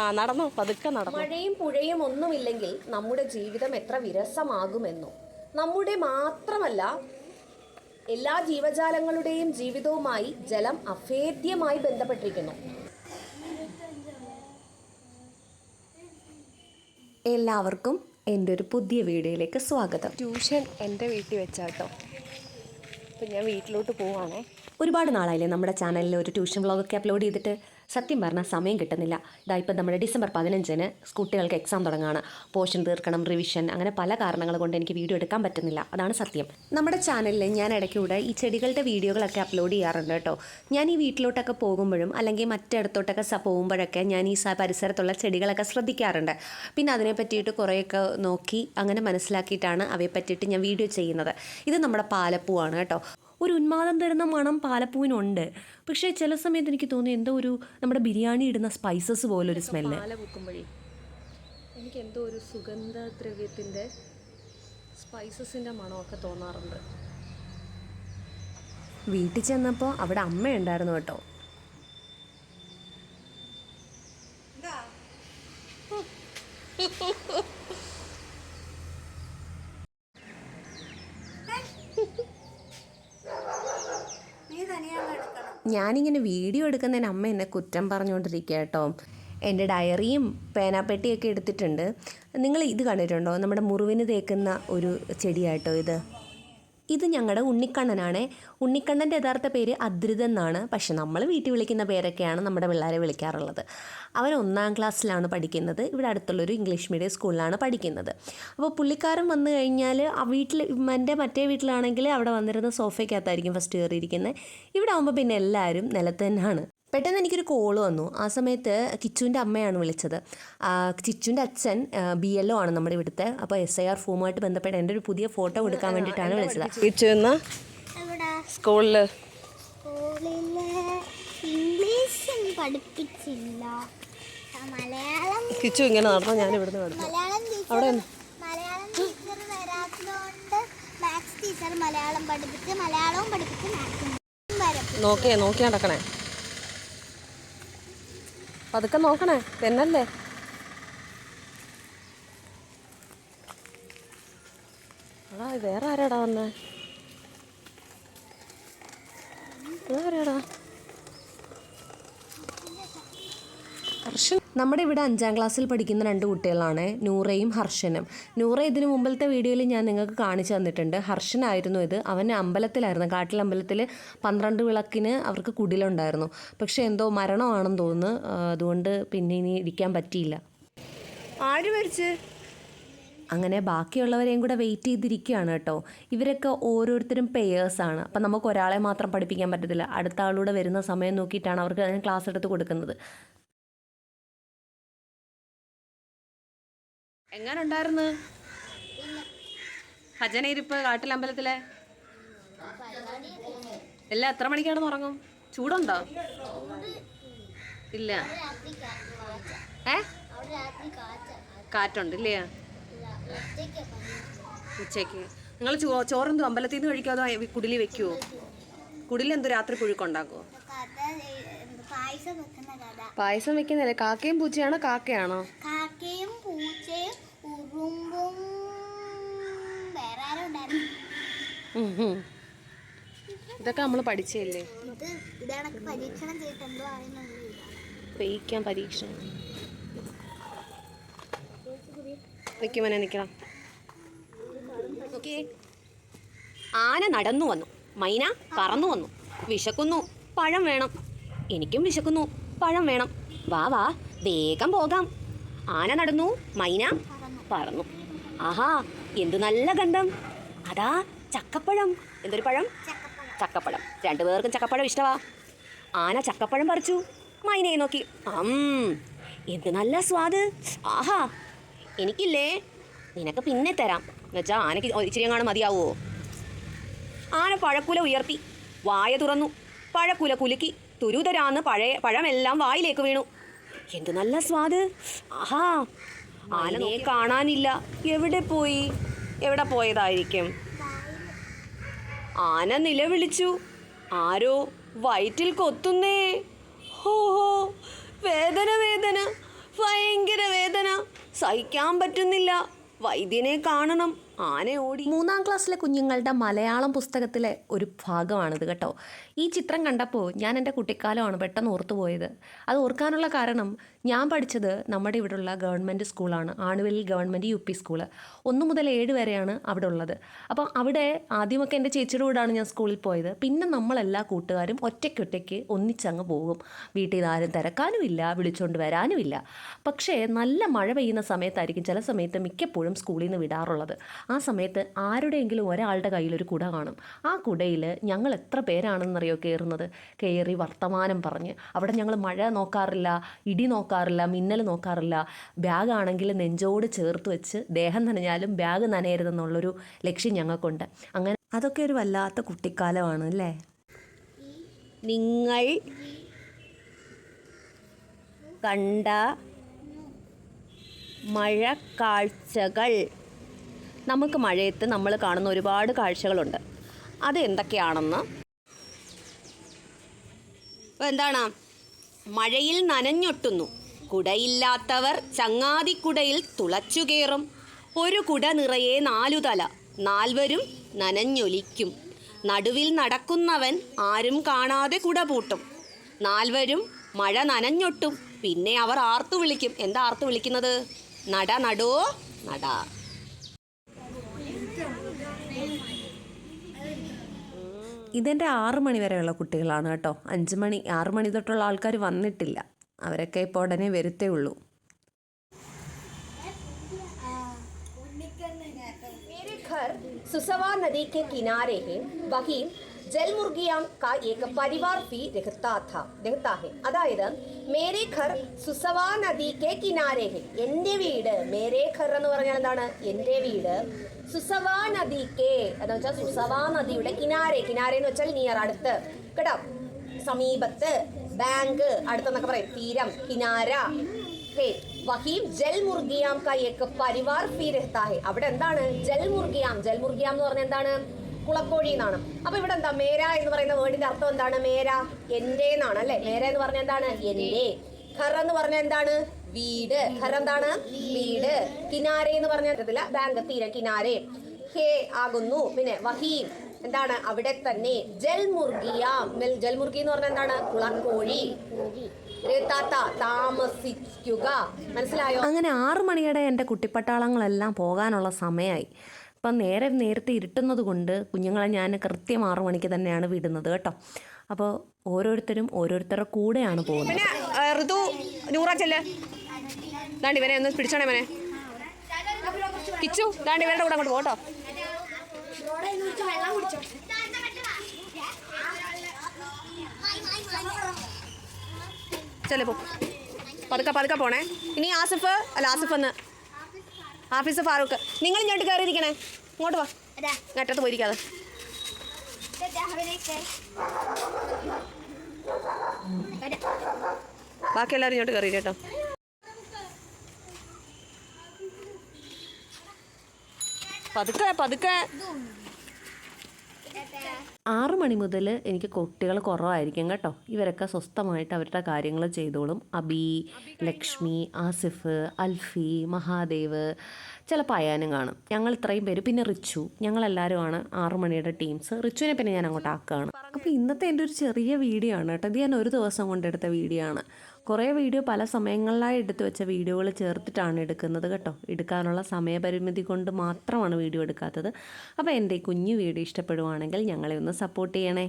ആ നടന്നു? പതുക്കെ നടന്നു. മഴയും പുഴയും ഒന്നുമില്ലെങ്കിൽ നമ്മുടെ ജീവിതം എത്ര വിരസമാകുമെന്നോ. നമ്മുടെ മാത്രമല്ല എല്ലാ ജീവജാലങ്ങളുടെയും ജീവിതവുമായി ജലം അഭേദ്യമായി ബന്ധപ്പെട്ടിരിക്കുന്നു. എല്ലാവർക്കും എന്റെ ഒരു പുതിയ വീഡിയോയിലേക്ക് സ്വാഗതം. ട്യൂഷൻ എന്റെ വീട്ടിൽ വെച്ചാട്ടോ. അപ്പം ഞാൻ വീട്ടിലോട്ട് പോവാണേ. ഒരുപാട് നാളായില്ലേ നമ്മുടെ ചാനലിൽ ഒരു ട്യൂഷൻ വ്ളോഗൊക്കെ അപ്ലോഡ് ചെയ്തിട്ട് സത്യം പറഞ്ഞാൽ സമയം കിട്ടുന്നില്ല. ഇതാ ഇപ്പം നമ്മുടെ ഡിസംബർ പതിനഞ്ചിന് കുട്ടികൾക്ക് എക്സാം തുടങ്ങാണ്. പോർഷൻ തീർക്കണം റിവിഷൻ അങ്ങനെ പല കാരണങ്ങൾ കൊണ്ട് എനിക്ക് വീഡിയോ എടുക്കാൻ പറ്റുന്നില്ല. അതാണ് സത്യം. നമ്മുടെ ചാനലിൽ ഞാൻ ഇടയ്ക്കൂടെ ഈ ചെടികളുടെ വീഡിയോകളൊക്കെ അപ്ലോഡ് ചെയ്യാറുണ്ട് കേട്ടോ. ഞാൻ ഈ വീട്ടിലോട്ടൊക്കെ പോകുമ്പോഴും അല്ലെങ്കിൽ മറ്റിടത്തോട്ടൊക്കെ പോകുമ്പോഴൊക്കെ ഞാൻ ഈ പരിസരത്തുള്ള ചെടികളൊക്കെ ശ്രദ്ധിക്കാറുണ്ട്. പിന്നെ അതിനെ പറ്റിയിട്ട് കുറേയൊക്കെ നോക്കി അങ്ങനെ മനസ്സിലാക്കിയിട്ടാണ് അവയെ പറ്റിയിട്ട് ഞാൻ വീഡിയോ ചെയ്യുന്നത്. ഇത് നമ്മുടെ പാലപ്പൂവാണ് കേട്ടോ. ഒരു ഉന്മാദം തരുന്ന മണം പാലപ്പൂവിനുണ്ട്. പക്ഷേ ചില സമയത്ത് എനിക്ക് തോന്നി എന്തോ ഒരു നമ്മുടെ ബിരിയാണി ഇടുന്ന സ്പൈസസ് പോലൊരു സ്മെല്ല് പാല എനിക്ക് എന്തോ ഒരു സുഗന്ധദ്രവ്യത്തിന്റെ സ്പൈസസിന്റെ മണമൊക്കെ തോന്നാറുണ്ട്. വീട്ടിൽ ചെന്നപ്പോൾ അവിടെ അമ്മയുണ്ടായിരുന്നു കേട്ടോ. ഞാനിങ്ങനെ വീഡിയോ എടുക്കുന്നതിന് അമ്മ എന്നെ കുറ്റം പറഞ്ഞുകൊണ്ടിരിക്കുക കേട്ടോ. എന്റെ ഡയറിയും പേനാപ്പെട്ടിയൊക്കെ എടുത്തിട്ടുണ്ട്. നിങ്ങൾ ഇത് കണ്ടിട്ടുണ്ടോ? നമ്മുടെ മുറിവിന് തേക്കുന്ന ഒരു ചെടിയാട്ടോ ഇത്. ഇത് ഞങ്ങളുടെ ഉണ്ണിക്കണ്ണനാണ്. ഉണ്ണിക്കണ്ണന്റെ യഥാർത്ഥ പേര് അദ്രിത എന്നാണ്. പക്ഷെ നമ്മൾ വീട്ടിൽ വിളിക്കുന്ന പേരൊക്കെയാണ് നമ്മുടെ പിള്ളേരെ വിളിക്കാറുള്ളത്. അവൻ ഒന്നാം ക്ലാസ്സിലാണ് പഠിക്കുന്നത്. ഇവിടെ അടുത്തുള്ളൊരു ഇംഗ്ലീഷ് മീഡിയം സ്കൂളിലാണ് പഠിക്കുന്നത്. അപ്പോൾ പുള്ളിക്കാരൻ വന്നു കഴിഞ്ഞാൽ ആ വീട്ടിൽ എന്റെ മറ്റേ വീട്ടിലാണെങ്കിൽ അവിടെ വന്നിരുന്ന സോഫയ്ക്കകത്തായിരിക്കും ഫസ്റ്റ് കയറിയിരിക്കുന്നത് ഇവിടെ ആകുമ്പോൾ പിന്നെ എല്ലാവരും നിലത്ത് തന്നെയാണ് പെട്ടെന്ന് എനിക്കൊരു കോൾ വന്നു. ആ സമയത്ത് കിച്ചുവിന്റെ അമ്മയാണ് വിളിച്ചത്. ചിച്ചുവിന്റെ കിച്ചുവിന്റെ അച്ഛൻ ബി എൽ ഒ ആണ് നമ്മുടെ ഇവിടുത്തെ. അപ്പോൾ എസ് ഐ ആർ ഫോമുമായിട്ട് ബന്ധപ്പെട്ട് എന്റെ ഒരു പുതിയ ഫോട്ടോ എടുക്കാൻ വേണ്ടിയിട്ടാണ് വിളിച്ചത്. കിച്ചു എന്ന്? സ്കൂളിൽ. സ്കൂളിൽ ഇംഗ്ലീഷ് പഠിപ്പിച്ചില്ല. മലയാളം കിച്ചു ഇങ്ങനെ നടന്നു? ഞാൻ ഇവിടുന്ന് അവിടെ മലയാളം ടീച്ചർ മലയാളം ടീച്ചർ വരാത്തതുകൊണ്ട് മാത്സ് ടീച്ചർ മലയാളം പഠിപ്പിച്ച് മലയാളവും പഠിപ്പിച്ച് നോക്കിയേ നോക്കി നടക്കണേ. പതുക്കെ നോക്കണേ. തെന്നല്ലേ ആ വേറെ ആരാടാ വന്നേ? നമ്മുടെ ഇവിടെ അഞ്ചാം ക്ലാസ്സിൽ പഠിക്കുന്ന രണ്ട് കുട്ടികളാണ് നൂറയും ഹർഷനും. നൂറ ഇതിനു മുമ്പിലത്തെ വീഡിയോയിൽ ഞാൻ നിങ്ങൾക്ക് കാണിച്ചു തന്നിട്ടുണ്ട്. ഹർഷനായിരുന്നു ഇത്. അവൻ അമ്പലത്തിലായിരുന്നു. കാട്ടിൽ കാട്ടിലമ്പലത്തിൽ പന്ത്രണ്ട് വിളക്കിന് അവർക്ക് കുടിലുണ്ടായിരുന്നു. പക്ഷേ എന്തോ മരണമാണെന്ന് തോന്നുന്നു. അതുകൊണ്ട് പിന്നെ ഇനി ഇരിക്കാൻ പറ്റിയില്ല. ആര് മരിച്ച്? അങ്ങനെ ബാക്കിയുള്ളവരെയും കൂടെ വെയിറ്റ് ചെയ്തിരിക്കുകയാണ് കേട്ടോ. ഇവരൊക്കെ ഓരോരുത്തരും പേയേഴ്സാണ് അപ്പം നമുക്ക് ഒരാളെ മാത്രം പഠിപ്പിക്കാൻ പറ്റത്തില്ല. അടുത്ത ആളൂടെ വരുന്ന സമയം നോക്കിയിട്ടാണ് അവർക്ക് ക്ലാസ് എടുത്ത് കൊടുക്കുന്നത്. എങ്ങനെ ഉണ്ടായിരുന്നു ഭജനയിരിപ്പ് കാട്ടിലമ്പലത്തിലെ എല്ലാം എത്ര മണിക്കാണ് ഉറങ്ങും? ചൂടുണ്ടോ? ഇല്ല. ഏ? കാറ്റുണ്ട് ഇല്ലേ? ഉച്ചയ്ക്ക്. നിങ്ങൾ ചോ ചോറെന്തോ അമ്പലത്തിൽ നിന്ന് കഴിക്കുമോ അതോ കുടിലി വെക്കുമോ കുടിലെന്തോ രാത്രി കഥ പായസം വെക്കുന്നില്ലേ കാക്കയും പൂച്ചയാണോ? കാക്കയാണോ കാക്കയും പൂച്ചയും ഉറുമ്പും വേറെ ആരും ഉണ്ടായിരുന്നു ഉം ഉം. ഇതൊക്കെ നമ്മൾ പഠിച്ചല്ലേ പരീക്ഷണം നിൽക്കണം ഓക്കേ. ആന നടന്നു വന്നു. മൈന പറന്നു വന്നു. വിശക്കുന്നു. പഴം വേണം. എനിക്കും വിശക്കുന്നു. പഴം വേണം. വാ വാ. വേഗം പോകാം. ആന നടന്നു. മൈന പറന്നു. ആഹാ എന്തു നല്ല ഗന്ധം. അതാ ചക്കപ്പഴം. എന്തൊരു പഴം? ചക്കപ്പഴം. രണ്ടു പേർക്കും ചക്കപ്പഴം ഇഷ്ടമാ ആന ചക്കപ്പഴം പറിച്ചു. മൈനയെ നോക്കി. അം എന്ത് നല്ല സ്വാദ്. ആഹാ എനിക്കില്ലേ? നിനക്ക് പിന്നെ തരാം. എന്നുവെച്ചാൽ ആനയ്ക്ക് ഇച്ചിരി കാണാൻ മതിയാവുമോ ആന പഴക്കുല ഉയർത്തി. വായ തുറന്നു. പഴക്കുല കുലുക്കി. തുരുതരാന്ന് പഴയ പഴമെല്ലാം വായിലേക്ക് വീണു. എന്ത് നല്ല സ്വാദ്. ആഹാ ആനയെ കാണാനില്ല. എവിടെ പോയി? എവിടെ പോയതായിരിക്കും? ആന നിലവിളിച്ചു. ആരോ വയറ്റിൽ കൊത്തുന്നേ. ഹോ ഹോ വേദന വേദന ഭയങ്കര വേദന. സഹിക്കാൻ പറ്റുന്നില്ല. വൈദ്യനെ കാണണം. ആന ഓടി മൂന്നാം ക്ലാസ്സിലെ കുഞ്ഞുങ്ങളുടെ മലയാളം പുസ്തകത്തിലെ ഒരു ഭാഗമാണിത് കേട്ടോ. ഈ ചിത്രം കണ്ടപ്പോൾ ഞാൻ എന്റെ കുട്ടിക്കാലമാണ് പെട്ടെന്ന് ഓർത്തു പോയത്. അത് ഓർക്കാനുള്ള കാരണം ഞാൻ പഠിച്ചത് നമ്മുടെ ഇവിടെയുള്ള ഗവൺമെന്റ് സ്കൂളാണ് ആണുവിൽ ഗവൺമെന്റ് യു പി സ്കൂൾ. ഒന്ന് മുതൽ ഏഴ് വരെയാണ് അവിടെ ഉള്ളത്. അപ്പോൾ അവിടെ ആദ്യമൊക്കെ എന്റെ ചേച്ചിയുടെ കൂടാണ് ഞാൻ സ്കൂളിൽ പോയത്. പിന്നെ നമ്മളെല്ലാ കൂട്ടുകാരും ഒറ്റയ്ക്കൊറ്റയ്ക്ക് ഒന്നിച്ചങ്ങ് പോകും. വീട്ടിൽ നിന്ന് ആരും തിരക്കാനുമില്ല വിളിച്ചുകൊണ്ട് വരാനുമില്ല. പക്ഷേ നല്ല മഴ പെയ്യുന്ന സമയത്തായിരിക്കും ചില സമയത്ത് മിക്കപ്പോഴും സ്കൂളിൽ നിന്ന് വിടാറുള്ളത്. ആ സമയത്ത് ആരുടെയെങ്കിലും ഒരാളുടെ കയ്യിലൊരു കുട കാണും. ആ കുടയിൽ ഞങ്ങൾ എത്ര പേരാണെന്നറിയോ കയറുന്നത് കയറി വർത്തമാനം പറഞ്ഞ് അവിടെ ഞങ്ങൾ മഴ നോക്കാറില്ല ഇടി നോക്കാറില്ല മിന്നൽ നോക്കാറില്ല. ബാഗാണെങ്കിൽ നെഞ്ചോട് ചേർത്ത് വെച്ച് ദേഹം നനഞ്ഞാലും ബാഗ് നനയരുതെന്നുള്ളൊരു ലക്ഷ്യം ഞങ്ങൾക്കുണ്ട്. അങ്ങനെ അതൊക്കെ ഒരു വല്ലാത്ത കുട്ടിക്കാലമാണ് അല്ലേ? നിങ്ങൾ കണ്ട മഴക്കാഴ്ചകൾ. നമുക്ക് മഴയത്ത് നമ്മൾ കാണുന്ന ഒരുപാട് കാഴ്ചകളുണ്ട്. അത് എന്തൊക്കെയാണെന്ന് എന്താണ്? മഴയിൽ നനഞ്ഞൊട്ടുന്നു. കുടയില്ലാത്തവർ ചങ്ങാതിക്കുടയിൽ തുളച്ചു കയറും. ഒരു കുട നിറയെ നാലുതല നാൽവരും നനഞ്ഞൊലിക്കും. നടുവിൽ നടക്കുന്നവൻ ആരും കാണാതെ കുട പൂട്ടും. നാൽവരും മഴ നനഞ്ഞൊട്ടും. പിന്നെ അവർ ആർത്തു വിളിക്കും. എന്താ ആർത്തു വിളിക്കുന്നത്? നട നടോ? നട. ഇതെൻ്റെ ആറ് മണി വരെയുള്ള കുട്ടികളാണ് കേട്ടോ അഞ്ച് മണി ആറ് മണി തൊട്ടുള്ള ആൾക്കാർ വന്നിട്ടില്ല അവരൊക്കെ ഇപ്പോൾ ഉടനെ വരത്തേ ഉള്ളൂ मेरे घर सुसवा नदी के किनारे है वहीं ജൽമുർഗിയാം കാ ഏക പരിവാർ പി രഹത്താഥ രഹത്താഹെ അതായത് മേരെ ഘർ സുസവാ നദി കെ കിനാരെ ഹെ. എന്റെ വീട് മേരെ ഘർ എന്ന് പറഞ്ഞാൽ എന്താണ്? എന്റെ വീട് സുസവാ നദി കെ എന്ന് വെച്ചാൽ സുസവാ നദിയുടെ കിനാരെ. കിനാരെ എന്ന് വെച്ചാൽ നിയർ അടുത്ത്. കേട്ടോ? സമീപത്ത്. ബാങ്ക്. അടുത്തെന്നൊക്കെ പറയും. തീരം. കിനാര. വഹീം ജൽ മുർഗിയാം കയ്യേക്ക് പരിവാർ ഫീ രഹത്താഹെ അവിടെ എന്താണ്? ജൽ മുർഗിയാം. ജൽ മുർഗിയാം എന്ന് പറഞ്ഞാൽ എന്താണ്? കുളക്കോഴി എന്നാണ്. അപ്പൊ ഇവിടെ എന്താ മേര എന്ന് പറയുന്ന വേർഡിന്റെ അർത്ഥം എന്താണ്? മേര എന്റെ എന്നാണ് അല്ലെ? മേര എന്ന് പറഞ്ഞ എന്താണ്? എന്റെ ഖറ എന്ന് പറഞ്ഞ എന്താണ്? വീട്. ഖറ എന്താണ്? വീട്. കിനാരെ എന്ന് പറഞ്ഞ ബാങ്ക് തീര കിനാരെ. ഹേ ആകുന്നു. പിന്നെ വഹീം എന്താണ്? അവിടെ തന്നെ. ജൽമുർഗിയാം. ജൽമുർഗി എന്ന് പറഞ്ഞാൽ എന്താണ്? കുളക്കോഴി താമസിക്കുക. മനസ്സിലായോ? അങ്ങനെ ആറു മണിയുടെ എന്റെ കുട്ടിപ്പട്ടാളങ്ങളെല്ലാം പോകാനുള്ള സമയമായി. അപ്പം നേരെ നേരത്തെ ഇരുട്ടുന്നത് കൊണ്ട് കുഞ്ഞുങ്ങളെ ഞാൻ കൃത്യം ആറു മണിക്ക് തന്നെയാണ് വിടുന്നത് കേട്ടോ. അപ്പോൾ ഓരോരുത്തരും ഓരോരുത്തരുടെ കൂടെയാണ് പോകുന്നത്. ഇവനെ ഒന്ന് പിടിച്ചോണേ ഇവനെ കിച്ചു ദാണ്ട് ഇവരുടെ കൂടെ അങ്ങോട്ട് പോട്ടോ. ചെല്ലപ്പോ പതുക്കെ പതുക്കെ പോണേ. ഇനി ആസിഫ് അല്ല ആസിഫ് എന്ന് ആഫീസ് ഫാറൂഖ് നിങ്ങൾ ഇങ്ങോട്ട് കയറിയിരിക്കണേ. ഇങ്ങോട്ട് വാ. നെറ്റത്ത് പോയിരിക്കാതെ. ബാക്കി എല്ലാവരും ഇങ്ങോട്ട് കയറി കേട്ടോ. പതുക്കെ പതുക്കെ. ആറ് മണി മുതൽ എനിക്ക് കുട്ടികൾ കുറവായിരിക്കും കേട്ടോ. ഇവരൊക്കെ സ്വസ്ഥമായിട്ട് അവരുടെ കാര്യങ്ങൾ ചെയ്തോളും. അബി ലക്ഷ്മി ആസിഫ് അൽഫി മഹാദേവ് ചിലപ്പോൾ അയാനും കാണും. ഞങ്ങൾ ഇത്രയും പേര്. പിന്നെ റിച്ചു. ഞങ്ങളെല്ലാവരുമാണ് ആറു മണിയുടെ ടീംസ്. റിച്ചുവിനെ പിന്നെ ഞാൻ അങ്ങോട്ട് ആക്കുകയാണ്. അപ്പോൾ ഇന്നത്തെ എന്റെ ഒരു ചെറിയ വീഡിയോ ആണ് കേട്ടോ. ഇത് ഞാൻ ഒരു ദിവസം കൊണ്ടെടുത്ത വീഡിയോ ആണ്. കുറേ വീഡിയോ പല സമയങ്ങളിലായി എടുത്തു വെച്ച വീഡിയോകൾ ചേർത്തിട്ടാണ് എടുക്കുന്നത് കേട്ടോ. എടുക്കാനുള്ള സമയപരിമിതി കൊണ്ട് മാത്രമാണ് വീഡിയോ എടുക്കാത്തത്. അപ്പോൾ എന്റെ കുഞ്ഞു വീഡിയോ ഇഷ്ടപ്പെടുവാണെങ്കിൽ ഞങ്ങളെ ഒന്ന് സപ്പോർട്ട് ചെയ്യണേ.